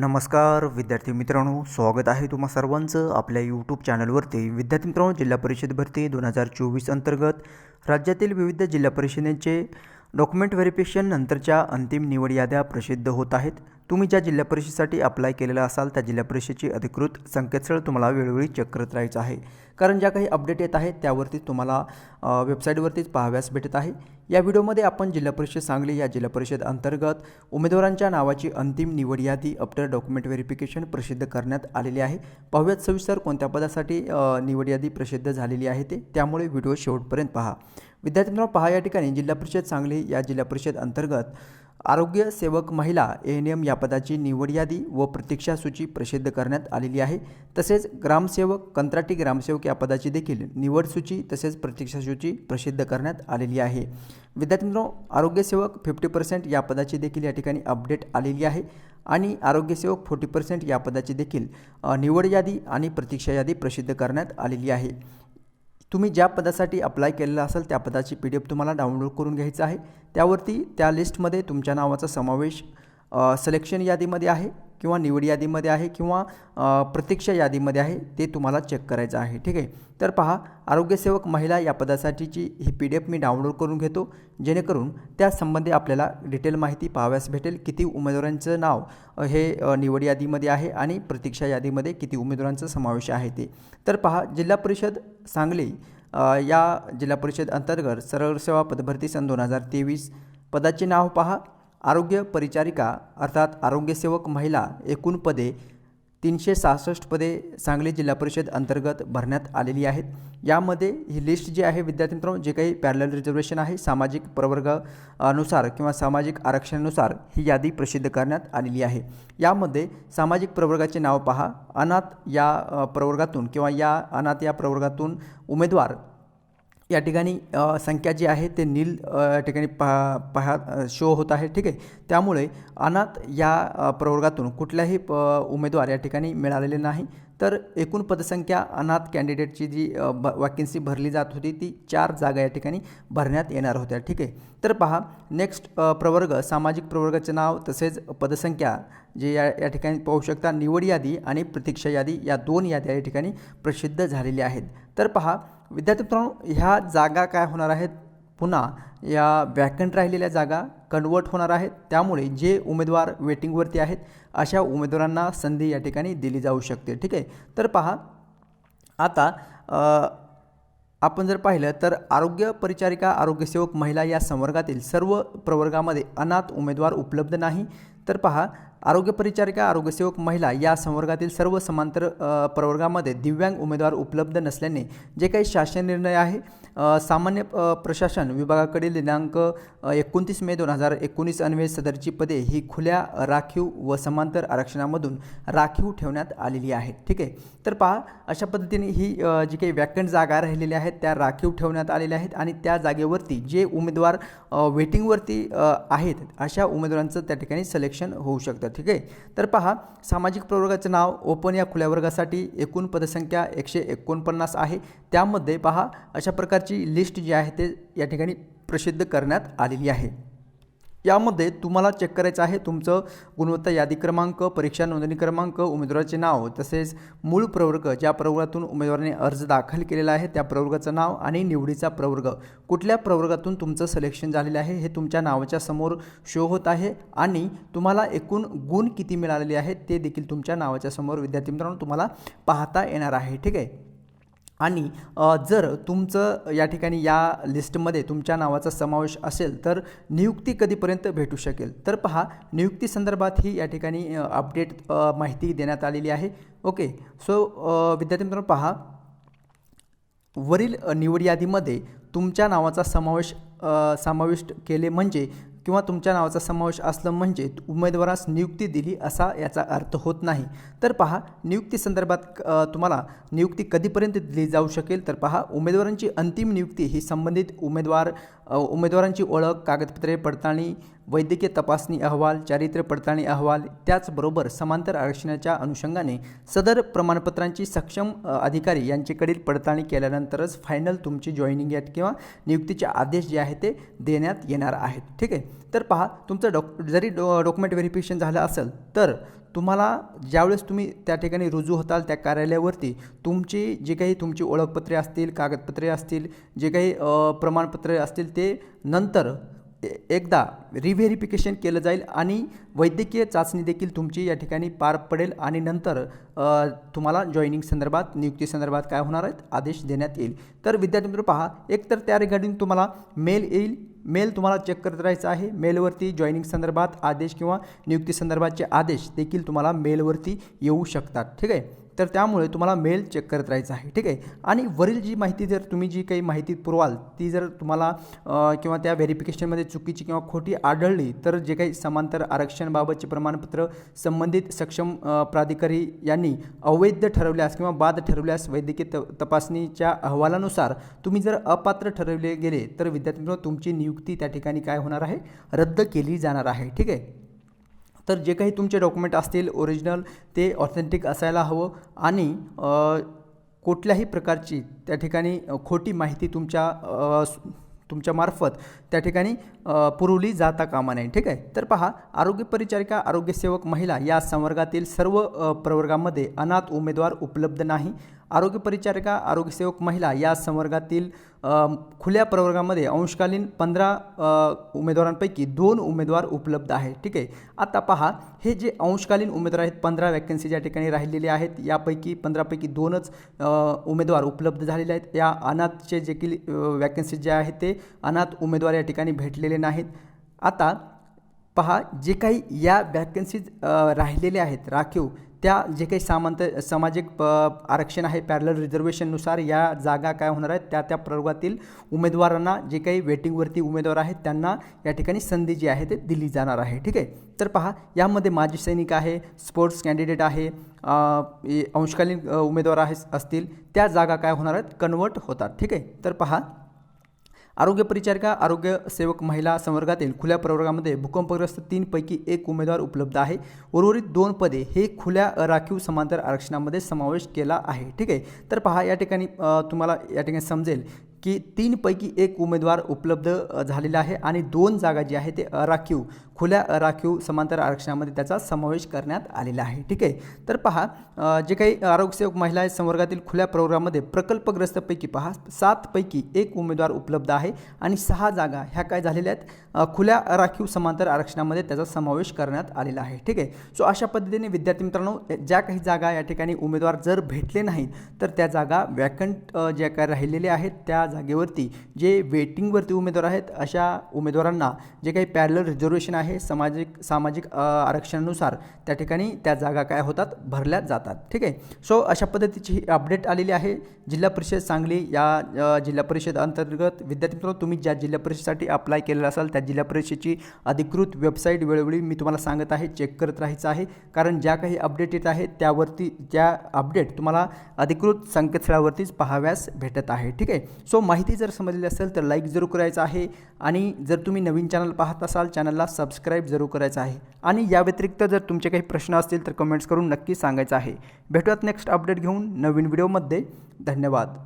नमस्कार विद्यार्थी मित्रांनो स्वागत आहे तुम्हा सर्वांचं आपल्या यूट्यूब चॅनलवरती विद्यार्थी मित्रांनो जिल्हा परिषद भरती दोन हजार चोवीस अंतर्गत राज्यातील विविध जिल्हा परिषदेचे डॉक्युमेंट व्हेरिफिकेशन नंतरच्या अंतिम निवड याद्या प्रसिद्ध होत आहेत. तुम्ही ज्या जिल्हा परिषदेसाठी अप्लाय केलेला असाल त्या जिल्हा परिषदेची अधिकृत संकेतस्थळ तुम्हाला वेळोवेळी चेक करत राहायचं आहे. कारण ज्या काही अपडेट येत आहेत त्यावरतीच तुम्हाला वेबसाईटवरतीच पाहाव्यास भेटत आहे. या व्हिडिओमध्ये आपण जिल्हा परिषद सांगली या जिल्हा परिषद अंतर्गत उमेदवारांच्या नावाची अंतिम निवड यादी अपटर डॉक्युमेंट व्हेरिफिकेशन प्रसिद्ध करण्यात आलेली आहे. पाहूयात सविस्तर कोणत्या पदासाठी निवड यादी प्रसिद्ध झालेली आहे ते. त्यामुळे व्हिडिओ शेवटपर्यंत पहा. विद्यार्थी मित्रांनो पहा या ठिकाणी जिल्हा परिषद सांगली या जिल्हा परिषद अंतर्गत आरोग्य सेवक महिला ए एन एम या पदाची निवड यादी व प्रतीक्षा सूची प्रसिद्ध करण्यात आलेली आहे. तसेच ग्रामसेवक कंत्राटी ग्रामसेवक या पदाची देखील निवड सूची तसेच प्रतीक्षा सूची प्रसिद्ध करण्यात आलेली आहे. विद्यार्थी मित्रांनो आरोग्यसेवक फिफ्टी पर्सेंट या पदाची देखील या ठिकाणी अपडेट आलेली आहे आणि आरोग्यसेवक फोर्टी पर्सेंट या पदाची देखील निवड यादी आणि प्रतीक्षा यादी प्रसिद्ध करण्यात आलेली आहे. तुम्ही ज्या पदासाठी अप्लाय केलेला असेल त्या पदाची पी डी एफ तुम्हाला डाउनलोड करून घ्यायचं आहे. त्यावरती त्या लिस्टमध्ये तुमच्या नावाचा समावेश सिलेक्शन यादीमध्ये आहे. किंवा निवड यादीमध्ये आहे किंवा प्रतीक्षा यादीमध्ये आहे ते तुम्हाला चेक करायचं आहे. ठीक आहे? तर पहा आरोग्यसेवक महिला या पदासाठीची ही पी डी एफ मी डाउनलोड करून घेतो. जेणेकरून त्यासंबंधी आपल्याला डिटेल माहिती पाहाव्यास भेटेल किती उमेदवारांचं नाव हे निवड यादीमध्ये आहे आणि प्रतीक्षा यादीमध्ये किती उमेदवारांचा समावेश आहे ते. तर पहा जिल्हा परिषद सांगली या जिल्हा परिषद अंतर्गत सरळ सेवा पदभरती सन दोन हजार तेवीस पदाचे नाव पहा. आरोग्य परिचारिका अर्थात आरोग्यसेवक महिला एकूण पदे तीनशे सहासष्ट पदे सांगली जिल्हा परिषद अंतर्गत भरण्यात आलेली आहेत. यामध्ये ही लिस्ट जी आहे विद्यार्थी मित्रांनो जे काही पॅरल रिझर्वेशन आहे सामाजिक प्रवर्ग अनुसार किंवा सामाजिक आरक्षणानुसार ही यादी प्रसिद्ध करण्यात आलेली आहे. यामध्ये सामाजिक प्रवर्गाचे नाव पहा. अनाथ या प्रवर्गातून किंवा या अनाथ या प्रवर्गातून उमेदवार या ठिकाणी संख्या जी आहे ते नील या ठिकाणी पहा पहा शो होत आहे ठीक आहे? त्यामुळे अनाथ या प्रवर्गातून कुठल्याही प उमेदवार या ठिकाणी मिळालेले नाही. तर एकूण पदसंख्या अनाथ कॅन्डिडेटची जी ब वॅकन्सी भरली जात होती ती चार जागा या ठिकाणी भरण्यात येणार होत्या ठीक आहे? तर पहा नेक्स्ट प्रवर्ग सामाजिक प्रवर्गाचे नाव तसेच पदसंख्या जे या या ठिकाणी पाहू शकता निवड यादी आणि प्रतीक्षा यादी या दोन याद्या या ठिकाणी प्रसिद्ध झालेल्या आहेत. तर पहा विद्यार्थी मित्रांनो ह्या जागा काय होणार आहेत? पुन्हा या वॅकंट राहिलेल्या जागा कन्वर्ट होणार आहेत. त्यामुळे जे उमेदवार वेटिंगवरती आहेत अशा उमेदवारांना संधी या ठिकाणी दिली जाऊ शकते. ठीक आहे? तर पहा आता आपण जर पाहिलं तर आरोग्य परिचारिका आरोग्यसेवक महिला या संवर्गातील सर्व प्रवर्गामध्ये अनाथ उमेदवार उपलब्ध नाही. तर पहा आरोग्य परिचारिका आरोग्यसेवक महिला या संवर्गातील सर्व समांतर प्रवर्गामध्ये दिव्यांग उमेदवार उपलब्ध नसल्याने जे काही शासन निर्णय आहे सामान्य प्रशासन विभागाकडील दिनांक एकोणतीस मे दोन हजार एकोणीस अन्वये सदरची पदे ही खुल्या राखीव व समांतर आरक्षणामधून राखीव ठेवण्यात आलेली आहेत ठीक आहे? तर पहा अशा पद्धतीने ही जी काही वॅकंट जागा राहिलेल्या आहेत त्या राखीव ठेवण्यात आलेल्या आहेत आणि त्या जागेवरती जे उमेदवार वेटिंगवरती आहेत अशा उमेदवारांचं त्या ठिकाणी सिलेक्शन होऊ शकतं ठीक आहे? तर पहा सामाजिक प्रवर्गाचं नाव ओपन या खुल्या वर्गासाठी एकूण पदसंख्या एकशे एकोणपन्नास आहे. त्यामध्ये पहा अशा प्रकारची लिस्ट जी आहे ते या ठिकाणी प्रसिद्ध करण्यात आलेली आहे. यामध्ये तुम्हाला चेक करायचं आहे तुमचं गुणवत्ता यादी क्रमांक परीक्षा नोंदणी क्रमांक उमेदवाराचे नाव तसेच मूळ प्रवर्ग ज्या प्रवर्गातून उमेदवाराने अर्ज दाखल केलेला आहे त्या प्रवर्गाचं नाव आणि निवडीचा प्रवर्ग. कुठल्या प्रवर्गातून तुमचं सिलेक्शन झालेलं आहे हे तुमच्या नावाच्या समोर शो होत आहे आणि तुम्हाला एकूण गुण किती मिळालेले आहेत ते देखील तुमच्या नावाच्या समोर विद्यार्थी मित्रांनो तुम्हाला पाहता येणार आहे. ठीक आहे? आणि जर तुमचं या ठिकाणी या लिस्टमध्ये तुमच्या नावाचा समावेश असेल तर नियुक्ती कधीपर्यंत भेटू शकेल? तर पहा नियुक्ती संदर्भात ही या ठिकाणी अपडेट माहिती देण्यात आलेली आहे. ओके सो विद्यार्थी मित्रांनो पहा. वरील निवड यादीमध्ये तुमच्या नावाचा समावेश समाविष्ट केले म्हणजे किंवा तुमच्या नावाचा समावेश असलं म्हणजे उमेदवारास नियुक्ती दिली असा याचा अर्थ होत नाही. तर पहा नियुक्ती संदर्भात तुम्हाला नियुक्ती कधीपर्यंत दिली जाऊ शकेल? तर पहा उमेदवारांची अंतिम नियुक्ती ही संबंधित उमेदवार उमेदवारांची ओळख कागदपत्रे पडताळणी वैद्यकीय तपासणी अहवाल चारित्र्य पडताळणी अहवाल त्याचबरोबर समांतर आरक्षणाच्या अनुषंगाने सदर प्रमाणपत्रांची सक्षम अधिकारी यांच्याकडील पडताळणी केल्यानंतरच फायनल तुमची जॉईनिंग यात किंवा नियुक्तीचे आदेश जे आहे ते देण्यात येणार आहेत. ठीक आहे? तर पहा तुमचं डॉक जरी डॉ डॉक्युमेंट व्हेरिफिकेशन झालं असेल तर तुम्हाला ज्यावेळेस तुम्ही त्या ठिकाणी रुजू होताल त्या कार्यालयावरती तुमची जे काही तुमची ओळखपत्रे असतील कागदपत्रे असतील जे काही प्रमाणपत्रे असतील ते नंतर एकदा रिव्हेरिफिकेशन केलं जाईल आणि वैद्यकीय चाचणी देखील तुमची या ठिकाणी पार पडेल आणि नंतर तुम्हाला जॉईनिंग संदर्भात नियुक्ती संदर्भात काय होणार आहेत? आदेश देण्यात येईल. तर विद्यार्थी मित्र पहा एकतर त्या रिगार्डिंग तुम्हाला मेल येईल. मेल तुम्हाला चेक करत राहायचं आहे. मेलवरती जॉईनिंग संदर्भात आदेश किंवा नियुक्ती संदर्भातचे आदेश देखील तुम्हाला मेलवरती येऊ शकतात. ठीक आहे? तर त्यामुळे तुम्हाला मेल चेक करत राहायचं आहे ठीक आहे? आणि वरील जी माहिती जर तुम्ही जी काही माहिती पुरवाल ती जर तुम्हाला किंवा त्या व्हेरिफिकेशनमध्ये चुकीची किंवा खोटी आढळली तर जे काही समांतर आरक्षणबाबतचे प्रमाणपत्र संबंधित सक्षम प्राधिकारी यांनी अवैध ठरवल्यास किंवा बाद ठरवल्यास वैद्यकीय त तपासणीच्या अहवालानुसार तुम्ही जर अपात्र ठरवले गेले तर विद्यार्थ्यांनो तुमची नियुक्ती त्या ठिकाणी काय होणार आहे? रद्द केली जाणार आहे ठीक आहे? तर जे काही तुमचे डॉक्युमेंट असतील ओरिजिनल ते ऑथेंटिक असायला हवं आणि कुठल्याही प्रकारची त्या ठिकाणी खोटी माहिती तुमच्या तुमच्यामार्फत त्या ठिकाणी पुरवली जाता कामा नये. ठीक आहे? तर पहा आरोग्य परिचारिका आरोग्यसेवक महिला या संवर्गातील सर्व प्रवर्गामध्ये अनाथ उमेदवार उपलब्ध नाही. आरोग्य परिचारिका आरोग्यसेवक महिला या संवर्गातील खुल्या प्रवर्गामध्ये अंशकालीन पंधरा उमेदवारांपैकी दोन उमेदवार उपलब्ध आहेत. ठीक आहे? आता पहा हे जे अंशकालीन उमेदवार आहेत पंधरा वॅकन्सी ज्या ठिकाणी राहिलेले आहेत. यापैकी पंधरापैकी दोनच उमेदवार उपलब्ध झालेले आहेत. या अनाथचे जे की वॅकन्सी जे आहेत ते अनाथ उमेदवार या ठिकाणी भेटलेले नाहीत. आता पहा जे काही या वॅकन्सीज राहिलेले आहेत राखीव त्या जे काही सामंत सामाजिक प आरक्षण आहे पॅरलर रिझर्वेशननुसार या जागा काय होणार आहेत त्या त्या प्रवर्गातील उमेदवारांना जे काही वेटिंगवरती उमेदवार आहेत त्यांना या ठिकाणी संधी जी आहे ते दिली जाणार आहे. ठीक आहे? तर पहा यामध्ये माजी सैनिक आहे स्पोर्ट्स कॅन्डिडेट आहे अंशकालीन उमेदवार आहे असतील त्या जागा काय होणार आहेत कन्वर्ट होतात. ठीक आहे? तर पहा आरोग्य परिचारिका आरोग्य सेवक महिला संवर्गातील खुल्या प्रवर्गामध्ये भूकंपग्रस्त तीनपैकी एक उमेदवार उपलब्ध आहे. उर्वरित दोन पदे हे खुल्या राखीव समांतर आरक्षणामध्ये समावेश केला आहे. ठीक आहे? तर पहा या ठिकाणी तुम्हाला या ठिकाणी समजेल की तीनपैकी एक उमेदवार उपलब्ध झालेला आहे आणि दोन जागा जी आहे ते अराखीव खुल्या अराखीव समांतर आरक्षणामध्ये त्याचा समावेश करण्यात आलेला आहे. ठीक आहे? तर पहा जे काही आरोग्यसेवक महिला संवर्गातील खुल्या प्रोग्राममध्ये प्रकल्पग्रस्तपैकी पहा सातपैकी एक उमेदवार उपलब्ध आहे आणि सहा जागा ह्या काय झालेल्या आहेत? खुल्या राखीव समांतर आरक्षणामध्ये त्याचा समावेश करण्यात आलेला आहे. ठीक आहे? सो अशा पद्धतीने विद्यार्थी मित्रांनो ज्या काही जागा या ठिकाणी उमेदवार जर भेटले नाहीत तर त्या जागा वॅकंट ज्या काय राहिलेल्या आहेत त्या जागेवरती जे वेटिंगवरती उमेदवार आहेत अशा उमेदवारांना जे काही पॅरलर रिझर्वेशन आहे सामाजिक सामाजिक आरक्षणानुसार त्या ठिकाणी त्या जागा काय होतात? भरल्या जातात. ठीक आहे? सो अशा पद्धतीची ही अपडेट आलेली आहे. जिल्हा परिषद सांगली या जिल्हा परिषद अंतर्गत विद्यार्थी मित्रांनो तुम्ही ज्या जिल्हा परिषदेसाठी अप्लाय केलेला असाल त्या जिल्हा परिषदेची अधिकृत वेबसाईट वेळोवेळी मी तुम्हाला सांगत आहे चेक करत राहायचं आहे. कारण ज्या काही अपडेट येत आहेत त्यावरती त्या अपडेट तुम्हाला अधिकृत संकेतस्थळावरतीच पाहाव्यास भेटत आहे. ठीक आहे? सो सो माहिती जर समजली असेल तर लाईक जरूर करायचं आहे. आणि जर तुम्ही नवीन चॅनल पाहत असाल चॅनलला सबस्क्राईब जरूर करायचं आहे. आणि या व्यतिरिक्त जर तुमचे काही प्रश्न असतील तर कमेंट्स करून नक्की सांगायचं आहे. भेटूयात नेक्स्ट अपडेट घेऊन नवीन व्हिडिओमध्ये धन्यवाद.